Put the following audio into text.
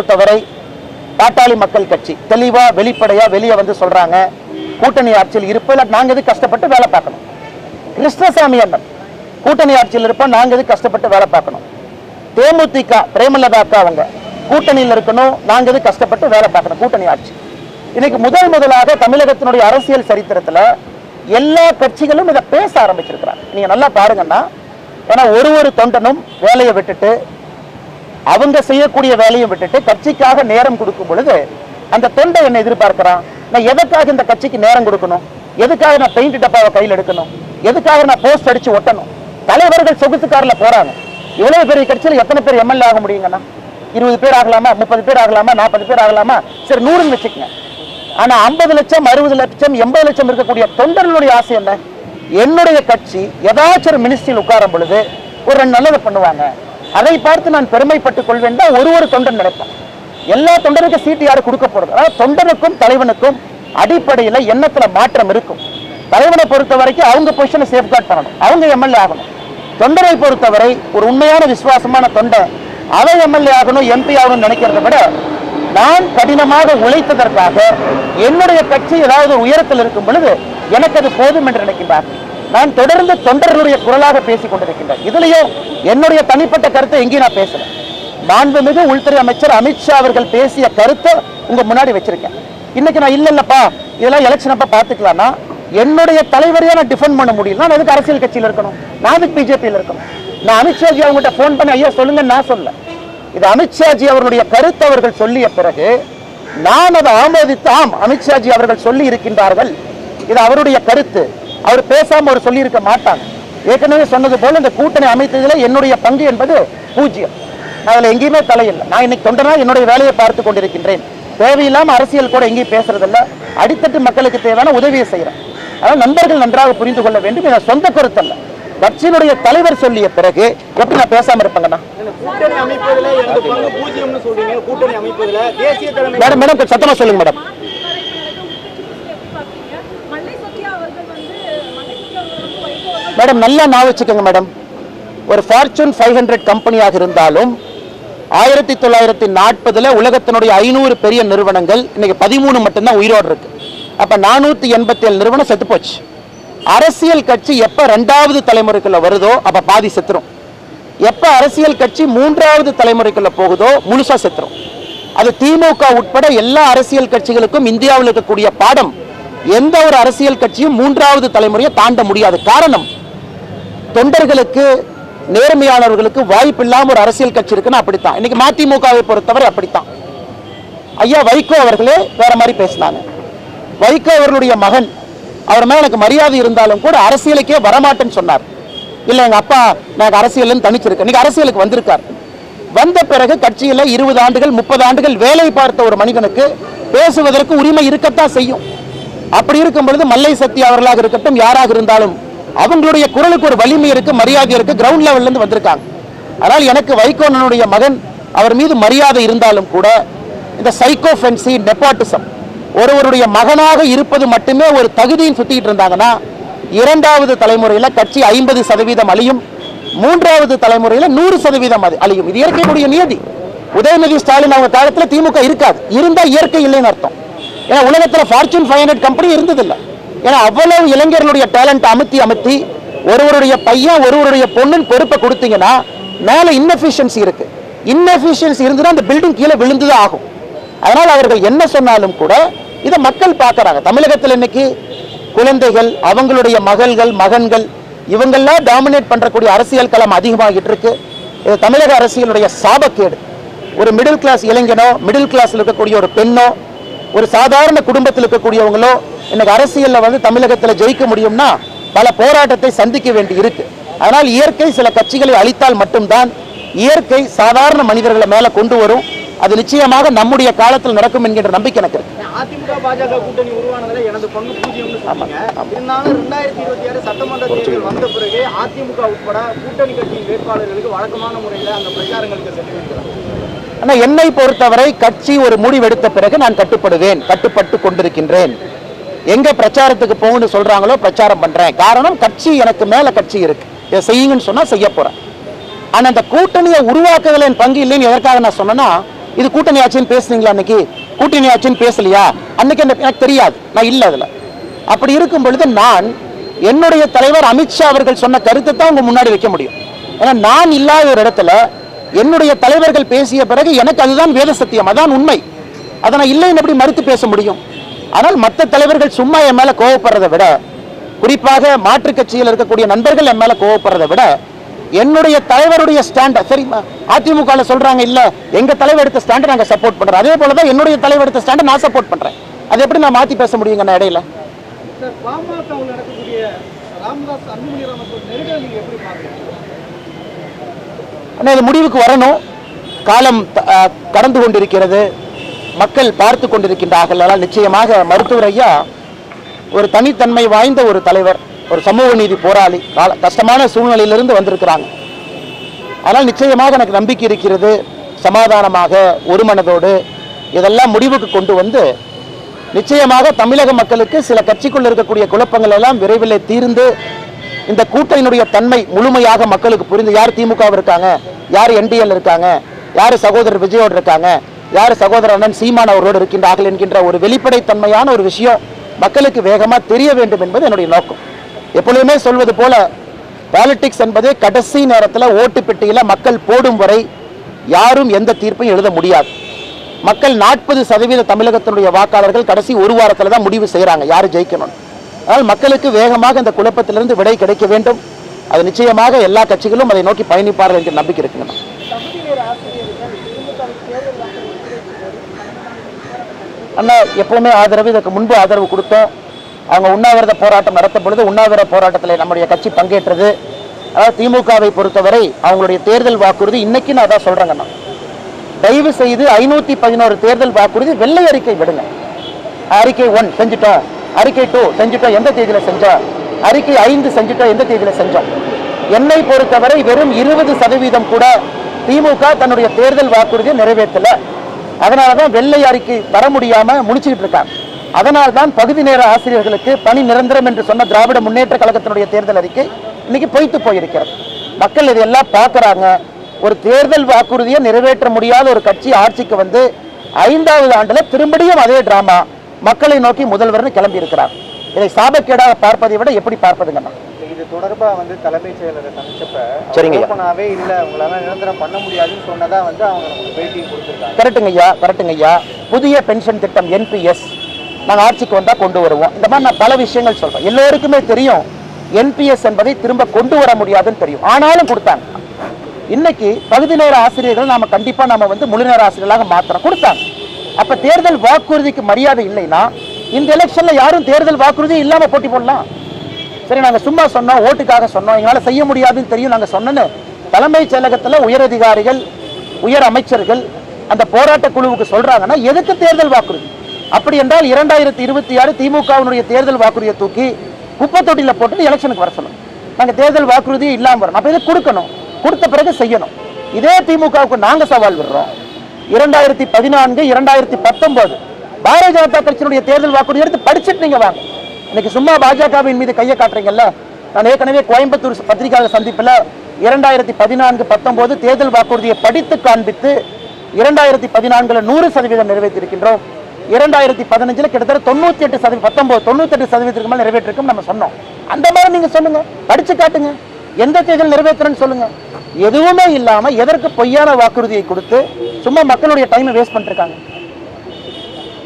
பொறுத்தவரை பாட்டாளி மக்கள் கட்சி தெளிவா வெளிப்படையா வெளியே வந்து சொல்றாங்க கூட்டணி ஆட்சியில் இருப்பதில் நாங்கள் எது கஷ்டப்பட்டு வேலை பார்க்கணும்? கிருஷ்ணசாமி அண்ணன் கூட்டணி ஆட்சியில் இருப்போம் நாங்கள் எது கஷ்டப்பட்டு வேலை பார்க்கணும்? தேமுதிக பிரேமலதா அக்கா அவங்க கூட்டணியில் இருக்கணும் நாங்கள் எது கஷ்டப்பட்டு வேலை பார்க்கணும் கூட்டணி ஆட்சி. இன்னைக்கு முதல் முதலாக தமிழகத்தினுடைய அரசியல் சரித்திரத்தில் எல்லா கட்சிகளும் இதை பேச ஆரம்பிச்சிருக்கிறாங்க. நீங்கள் நல்லா பாருங்கன்னா ஏன்னா ஒரு ஒரு தொண்டனும் வேலையை விட்டுட்டு அவங்க செய்யக்கூடிய வேலையை விட்டுட்டு கட்சிக்காக நேரம் கொடுக்கும் பொழுது அந்த தொண்டை என்ன எதிர்பார்க்கிறான்? நான் எதுக்காக இந்த கட்சிக்கு நேரம் கொடுக்கணும்? எதுக்காக நான் பெயிண்ட் டப்பாவை கையில் எடுக்கணும்? எதுக்காக நான் போஸ்ட் அடிச்சு ஒட்டணும்? தலைவர்கள் சொகுசுக்காரில் போறாங்க. இவ்வளவு பெரிய கட்சியில் எத்தனை பேர் எம்எல்ஏ ஆக முடியுங்கண்ணா? இருபது பேர் ஆகலாமா? முப்பது பேர் ஆகலாமா? நாற்பது பேர் ஆகலாமா? சரி நூறுன்னு வச்சுக்கோங்க. ஆனா ஐம்பது லட்சம் அறுபது லட்சம் எண்பது லட்சம் இருக்கக்கூடிய தொண்டர்களுடைய ஆசை என்ன? என்னுடைய கட்சி ஏதாச்சும் ஒரு மினிஸ்ட்ரியில் உட்காரும் பொழுது ஒரு ரெண்டு நல்லதை பண்ணுவாங்க. அதை பார்த்து நான் பெருமைப்பட்டுக் கொள்வேன் தான் ஒரு ஒரு தொண்டன் நினைப்பேன். எல்லா தொண்டருக்கும் சீட்டு யாரும் கொடுக்க போறது அதாவது தொண்டனுக்கும் தலைவனுக்கும் அடிப்படையில் எண்ணத்தில் மாற்றம் இருக்கும். தலைவனை பொறுத்த வரைக்கும் அவங்க பொசிஷனை சேஃப்கார்ட் பண்ணணும். அவங்க எம்எல்ஏ ஆகணும். தொண்டரை பொறுத்தவரை ஒரு உண்மையான விசுவாசமான தொண்டை அவன் எம்எல்ஏ ஆகணும் எம்பி ஆகணும்னு நினைக்கிறத விட நான் கடினமாக உழைத்ததற்காக என்னுடைய கட்சி ஏதாவது உயரத்தில் இருக்கும் பொழுது எனக்கு அது போதும் என்று நினைக்கின்றார்கள். நான் தொடர்ந்து தொண்டர்களுடைய குரலாக பேசிக் கொண்டிருக்கின்றேன். இதுலயே என்னுடைய தனிப்பட்ட கருத்தை எங்கேயும் நான் பேசுறேன் மாண்புமிகு உள்துறை அமைச்சர் அமித்ஷா அவர்கள் பேசிய கருத்தை உங்க முன்னாடி வச்சிருக்கேன். இன்னைக்கு நான் இல்ல இல்லப்பா இதெல்லாம் எலெக்ஷன் அப்ப பாத்துக்கலாம்னா என்னுடைய தலைவரையே நான் டிஃபெண்ட் பண்ண முடியல நான் எதுக்கு அரசியல் கட்சியில் இருக்கணும்? நான் எதுக்கு பிஜேபியில் இருக்கணும்? நான் அமித்ஷாஜி அவங்ககிட்ட ஃபோன் பண்ணி ஐயா சொல்லுங்க நான் சொல்ல இது அமித்ஷாஜி அவர்களுடைய கருத்து அவர்கள் சொல்லிய பிறகு நான் அதை ஆமோதித்து ஆம் அமித்ஷாஜி அவர்கள் சொல்லி இருக்கின்றார்கள். இது அவருடைய கருத்து. அவர் பேசாம அவர் சொல்லி இருக்க மாட்டாங்க. ஏற்கனவே சொன்னது போல இந்த கூட்டணி அமைத்ததில் என்னுடைய பங்கு என்பது பூஜ்ஜியம். நான் அதில் எங்கேயுமே தலையில்லை நான் இன்னைக்கு தொண்டனா என்னுடைய வேலையை பார்த்து கொண்டிருக்கின்றேன். தேவையில்லாம அரசியல் கூட எங்கேயும் பேசுறதில்ல. அடித்தட்டு மக்களுக்கு தேவையான உதவியை செய்கிறேன் அதனால் நண்பர்கள் நன்றாக புரிந்து கொள்ள வேண்டும். இது சொந்த கருத்தல்ல. கட்சியினுடைய தலைவர் சொல்லிய பிறகு எப்படி நான் பேசாம இருப்பேங்கண்ணா? மேடம் மேடம் சத்தமா சொல்லுங்க மேடம் மல்லை சத்யா அவர்கள் வந்து மல்லை சத்யா அவர்கள் வந்து வைகோ அவர்கள் மேடம் நல்லா நான் வச்சுக்கோங்க மேடம். ஒரு ஃபார்ச்சூன் ஃபைவ் ஹண்ட்ரட் கம்பெனியாக இருந்தாலும் ஆயிரத்தி தொள்ளாயிரத்தி நாற்பதுல உலகத்தினுடைய ஐநூறு பெரிய நிறுவனங்கள் இன்னைக்கு பதிமூணு மட்டும்தான் உயிரோடு இருக்கு. அப்போ நானூற்றி எண்பத்தி ஏழு நிறுவனம் செத்து போச்சு. அரசியல் கட்சி எப்போ ரெண்டாவது தலைமுறைக்குள்ள வருதோ அப்போ பாதி செத்துரும். எப்போ அரசியல் கட்சி மூன்றாவது தலைமுறைக்குள்ள போகுதோ முழுசா செத்துரும். அது திமுக உட்பட எல்லா அரசியல் கட்சிகளுக்கும் இந்தியாவில் இருக்கக்கூடிய பாடம் எந்த ஒரு அரசியல் கட்சியும் மூன்றாவது தலைமுறையை தாண்ட முடியாது. காரணம் தொண்டர்களுக்கு நேர்மையாளர்களுக்கு வாய்ப்பு இல்லாம ஒரு அரசியல் கட்சி இருக்குன்னு அப்படித்தான். இன்னைக்கு மதிமுகவை பொறுத்தவரை அப்படித்தான். ஐயா வைகோ அவர்களே வேற மாதிரி பேசினாங்க. வைகோ அவர்களுடைய மகன். அவர் மேல எனக்கு மரியாதை இருந்தாலும் கூட அரசியலுக்கே வரமாட்டேன்னு சொன்னார். இல்ல எங்க அப்பா நான் அரசியல் தனிச்சிருக்கேன் இன்னைக்கு அரசியலுக்கு வந்திருக்கார். வந்த பிறகு கட்சியில இருபது ஆண்டுகள் முப்பது ஆண்டுகள் வேலை பார்த்த ஒரு மனிதனுக்கு பேசுவதற்கு உரிமை இருக்கத்தான் செய்யும். அப்படி இருக்கும் பொழுது மல்லை சக்தி அவர்களாக இருக்கட்டும் யாராக இருந்தாலும் அவங்களுடைய குரலுக்கு ஒரு வலிமை இருக்கு மரியாதை இருக்கு கிரவுண்ட் லெவல்ல இருந்து வந்திருக்காங்க. ஆனால் எனக்கு வைகோனனுடைய மகன் அவர் மீது மரியாதை இருந்தாலும் கூட இந்த சைக்கோஃபென்சி நெப்பாட்டிசம் ஒருவருடைய மகனாக இருப்பது மட்டுமே ஒரு தகுதியின் சுத்திட்டு இருந்தாங்கன்னா இரண்டாவது தலைமுறையில கட்சி ஐம்பது சதவீதம் அழியும் மூன்றாவது தலைமுறையில நூறு சதவீதம் அது அழியும். இது இயற்கையுடைய நியதி. உதயநிதி ஸ்டாலின் அவங்க காலத்தில் திமுக இருக்காது. இருந்தா இயற்கை இல்லைன்னு அர்த்தம். ஏன்னா உலகத்தில் ஃபார்ச்சூன் ஃபைவ் ஹண்ட்ரட் கம்பெனி இருந்ததில்லை. ஏன்னா அவ்வளவு இளைஞர்களுடைய டேலண்ட் அமுத்தி அமுத்தி ஒருவருடைய பையன் ஒருவருடைய பொண்ணின் பொறுப்பை கொடுத்தீங்கன்னா மேல இன்னெஃபிஷியன்சி இருக்கு. இன்னெஃபிஷியன்சி இருந்ததுன்னா அந்த பில்டிங் கீழே விழுந்துதான் ஆகும். அதனால் அவர்கள் என்ன சொன்னாலும் கூட இதை மக்கள் பார்க்கறாங்க. தமிழகத்தில் இன்னைக்கு குழந்தைகள் அவங்களுடைய மகள்கள் மகன்கள் இவங்கெல்லாம் டாமினேட் பண்ணுறக்கூடிய அரசியல் களம் அதிகமாகிட்டு இருக்கு. இது தமிழக அரசியலுடைய சாபக்கேடு. ஒரு மிடில் கிளாஸ் இளைஞனோ மிடில் கிளாஸில் இருக்கக்கூடிய ஒரு பெண்ணோ ஒரு சாதாரண குடும்பத்தில் இருக்கக்கூடியவங்களோ இன்னைக்கு அரசியல்ல வந்து தமிழகத்தில் ஜெயிக்க முடியும்னா பல போராட்டத்தை சந்திக்க வேண்டி இருக்கு. அதனால் இயற்கை சில கட்சிகளை அழித்தால் மட்டும்தான் இயற்கை சாதாரண மனிதர்களை மேல கொண்டு வரும். அது நிச்சயமாக நம்முடைய காலத்தில் நடக்கும் என்கின்ற நம்பிக்கை எனக்கு இருக்கு. அதிமுக பாஜக கூட்டணி உருவானதுல எனது பங்கு பூஜ்ஜியம்னு சொன்னீங்க. இருந்தாலும் ரெண்டாயிரத்தி இருபத்தி ஆறு சட்டமன்ற தேர்தல் வந்த பிறகு அதிமுக உட்பட கூட்டணி கட்சியின் வேட்பாளர்களுக்கு வழக்கமான முறையில் அந்த பிரச்சாரங்களுக்கு சென்றிருக்கிறார் ஆனால் என்னை பொறுத்தவரை கட்சி ஒரு முடிவெடுத்த பிறகு நான் கட்டுப்படுவேன் கட்டுப்பட்டு கொண்டிருக்கின்றேன். எங்க பிரச்சாரத்துக்கு போகணும்னு சொல்றாங்களோ பிரச்சாரம் பண்றேன். காரணம் கட்சி எனக்கு மேல கட்சி இருக்கு. இதை செய்யுங்கன்னு சொன்னா செய்ய போறேன். ஆனா அந்த கூட்டணியை உருவாக்குதல என் பங்கு இல்லைன்னு எதற்காக நான் சொன்னேன்னா இது கூட்டணி ஆச்சுன்னு பேசுனீங்களா அன்னைக்கு? கூட்டணி ஆட்சின்னு பேசலையா? அன்னைக்கு அந்த எனக்கு தெரியாது. நான் இல்லை அதில். அப்படி இருக்கும் பொழுது நான் என்னுடைய தலைவர் அமித்ஷா அவர்கள் சொன்ன கருத்தை தான் உங்க முன்னாடி வைக்க முடியும். ஏன்னா நான் இல்லாத ஒரு இடத்துல என்னுடைய தலைவர்கள் பேசிய பிறகு எனக்கு அதுதான் வேத சத்தியம் அதான் உண்மை. அதை நான் இல்லைன்னு எப்படி மறுத்து பேச முடியும்? ஆனால் மற்ற தலைவர்கள் சும்மா என் மேல கோவப்படுறதை விட குறிப்பாக மாற்றுக் கட்சியில் இருக்கக்கூடிய நண்பர்கள் என் மேல கோவப்படுறதை விட என்னுடைய தலைவருடைய ஸ்டாண்ட சரி அதிமுக சொல்றாங்க இல்ல எங்க தலைவர் எடுத்த ஸ்டாண்ட் நாங்க சப்போர்ட் பண்றோம். அதே போல தான் என்னுடைய தலைவர் எடுத்த ஸ்டாண்ட் நான் சப்போர்ட் பண்றேன். அது எப்படி நான் மாத்தி பேச முடியுங்க நான் இடையில? நடக்கக்கூடிய ராமதாஸ் அன்புமணி ராமதாஸ் நெருடல் நீங்க எப்படி பாக்குறீங்க ஆனால் இது முடிவுக்கு வரணும். காலம் கடந்து கொண்டிருக்கிறது. மக்கள் பார்த்து கொண்டிருக்கின்றார்கள். ஆனால் நிச்சயமாக மருத்துவர் ஐயா ஒரு தனித்தன்மை வாய்ந்த ஒரு தலைவர் ஒரு சமூக நீதி போராளி கால கஷ்டமான சூழ்நிலையிலிருந்து வந்திருக்கிறாங்க. ஆனால் நிச்சயமாக எனக்கு நம்பிக்கை இருக்கிறது. சமாதானமாக ஒரு மனதோடு இதெல்லாம் முடிவுக்கு கொண்டு வந்து நிச்சயமாக தமிழக மக்களுக்கு சில கட்சிக்குள் இருக்கக்கூடிய குழப்பங்கள் எல்லாம் விரைவில் தீர்ந்து இந்த கூட்டணியினுடைய தன்மை முழுமையாக மக்களுக்கு புரிந்து யார் திமுக இருக்காங்க யார் என்டிஎல் இருக்காங்க யார் சகோதரர் விஜயோடு இருக்காங்க யார் சகோதரர் அண்ணன் சீமான் அவரோடு இருக்கின்றார்கள் என்கின்ற ஒரு வெளிப்படைத்தன்மையான ஒரு விஷயம் மக்களுக்கு வேகமாக தெரிய வேண்டும் என்பது என்னுடைய நோக்கம். எப்பொழுதுமே சொல்வது போல பாலிட்டிக்ஸ் என்பது கடைசி நேரத்தில் ஓட்டு பெட்டியில் மக்கள் போடும் வரை யாரும் எந்த தீர்ப்பையும் எழுத முடியாது. மக்கள் நாற்பது சதவீத தமிழகத்தினுடைய வாக்காளர்கள் கடைசி ஒரு வாரத்தில் தான் முடிவு செய்கிறாங்க யார் ஜெயிக்கணும் அதனால் மக்களுக்கு வேகமாக இந்த குழப்பத்திலிருந்து விடை கிடைக்க வேண்டும். அது நிச்சயமாக எல்லா கட்சிகளும் அதை நோக்கி பயணிப்பார்கள் என்ற நம்பிக்கை இருக்குங்க அண்ணா எப்பவுமே ஆதரவு இதற்கு முன்பு ஆதரவு கொடுத்தோம். அவங்க உண்ணாவிரத போராட்டம் நடத்தப்படுது பொழுது உண்ணாவிரத போராட்டத்தில் நம்முடைய கட்சி பங்கேற்றது. அதாவது திமுகவை பொறுத்தவரை அவங்களுடைய தேர்தல் வாக்குறுதி இன்னைக்கு நான் அதான் சொல்றேங்கண்ணா தயவு செய்து ஐநூத்தி பதினோரு தேர்தல் வாக்குறுதி வெள்ளை அறிக்கை விடுங்க. அறிக்கை ஒன் செஞ்சுட்டோம். அறிக்கை டூ செஞ்சுட்டோம் எந்த தேதியில் செஞ்சோம் அறிக்கை ஐந்து செஞ்சுட்டோம் எந்த தேதியில் செஞ்சோம் என்னை பொறுத்தவரை வெறும் இருபது சதவீதம் கூட திமுக தன்னுடைய தேர்தல் வாக்குறுதியை நிறைவேற்றல. அதனால தான் வெள்ளை அறிக்கை வர முடியாமல் முடிச்சுக்கிட்டு இருக்காங்க அதனால் தான் பகுதி நேர ஆசிரியர்களுக்கு பணி நிரந்தரம் என்று சொன்ன திராவிட முன்னேற்ற கழகத்தினுடைய தேர்தல் அறிக்கை இன்னைக்கு பொய்த்து போயிருக்கிறது. மக்கள் இதையெல்லாம் பார்க்குறாங்க. ஒரு தேர்தல் வாக்குறுதியை நிறைவேற்ற முடியாத ஒரு கட்சி ஆட்சிக்கு வந்து ஐந்தாவது ஆண்டில் திரும்படியும் அதே டிராமா மக்களை நோக்கி முதல்வர்னு கிளம்பி இருக்கிறார் இதை சாபக்கேடாக பார்ப்பதை விட எப்படி பார்ப்பதுங்கண்ணா? இது தொடர்பா வந்து தலைமைச் செயலரை சந்திச்சப்ப சரிங்க இல்ல உங்களால நிரந்தரம் பண்ண முடியாதுன்னு சொன்னதா வந்து அவங்க பேட்டி கொடுத்துருக்காங்க. கரெக்டுங்க ஐயா கரெக்டுங்க ஐயா. புதிய பென்ஷன் திட்டம் என்பிஎஸ் நாங்கள் ஆட்சிக்கு வந்தால் கொண்டு வருவோம். இந்த மாதிரி நான் பல விஷயங்கள் சொல்கிறேன் எல்லோருக்குமே தெரியும் என்பிஎஸ் என்பதை திரும்ப கொண்டு வர முடியாதுன்னு தெரியும். ஆனாலும் கொடுத்தாங்க. இன்னைக்கு பகுதி நேர ஆசிரியர்கள் நாம கண்டிப்பா நாம வந்து முழு நேர ஆசிரியர்களாக மாத்திரம் கொடுத்தாங்க. அப்ப தேர்தல் வாக்குறுதிக்கு மரியாதை இல்லைன்னா இந்த எலெக்ஷன்ல யாரும் தேர்தல் வாக்குறுதி இல்லாம போட்டி போடலாம். சரி நாங்க சும்மா சொன்னோம் ஓட்டுக்காக சொன்னோம் எங்களால செய்ய முடியாதுன்னு தெரியும் நாங்க சொன்னோன்னு தலைமைச் செயலகத்துல உயர் அதிகாரிகள் உயர் அமைச்சர்கள் அந்த போராட்ட குழுவுக்கு சொல்றாங்கன்னா எதுக்கு தேர்தல் வாக்குறுதி? அப்படி என்றால் இரண்டாயிரத்தி இருபத்தி ஆறு திமுகவினுடைய தேர்தல் வாக்குறுதியை தூக்கி குப்பை தொட்டியில போட்டு எலெக்ஷனுக்கு வர சொல்லணும். நாங்க தேர்தல் வாக்குறுதி இல்லாம வரணும். அப்ப இதை கொடுக்கணும்? கொடுத்த பிறகு செய்யணும். இதே திமுகவுக்கு நாங்க சவால் விடுறோம். இரண்டாயிரத்தி பதினான்கு இரண்டாயிரத்தி பத்தொன்பது பாரதிய ஜனதா கட்சியினுடைய தேர்தல் வாக்குறுதி எடுத்து படிச்சுட்டு நீங்க வாங்க. இன்னைக்கு சும்மா பாஜகவின் மீது கையை காட்டுறீங்கல்ல? நான் ஏற்கனவே கோயம்புத்தூர் பத்திரிகையாளர் சந்திப்பில் இரண்டாயிரத்தி பதினான்கு பத்தொன்பது தேர்தல் வாக்குறுதியை படித்து காண்பித்து இரண்டாயிரத்தி பதினான்குல நூறு சதவீதம் நிறைவேற்றிருக்கின்றோம் இரண்டாயிரத்தி பதினஞ்சுல கிட்டத்தட்ட தொண்ணூத்தி எட்டு சதவீதம் பத்தொன்பது தொண்ணூத்தி எட்டு சதவீதத்துக்கு மேலே நிறைவேற்றிருக்கும் நம்ம சொன்னோம். அந்த மாதிரி நீங்க சொல்லுங்க. படிச்சு காட்டுங்க. எந்த தேர்தல் நிறைவேற்றுறேன்னு சொல்லுங்க. எதுவுமே இல்லாம எதற்கு பொய்யான வாக்குறுதியை கொடுத்து சும்மா மக்களுடைய டைமை வேஸ்ட் பண்ணிட்டு இருக்காங்க?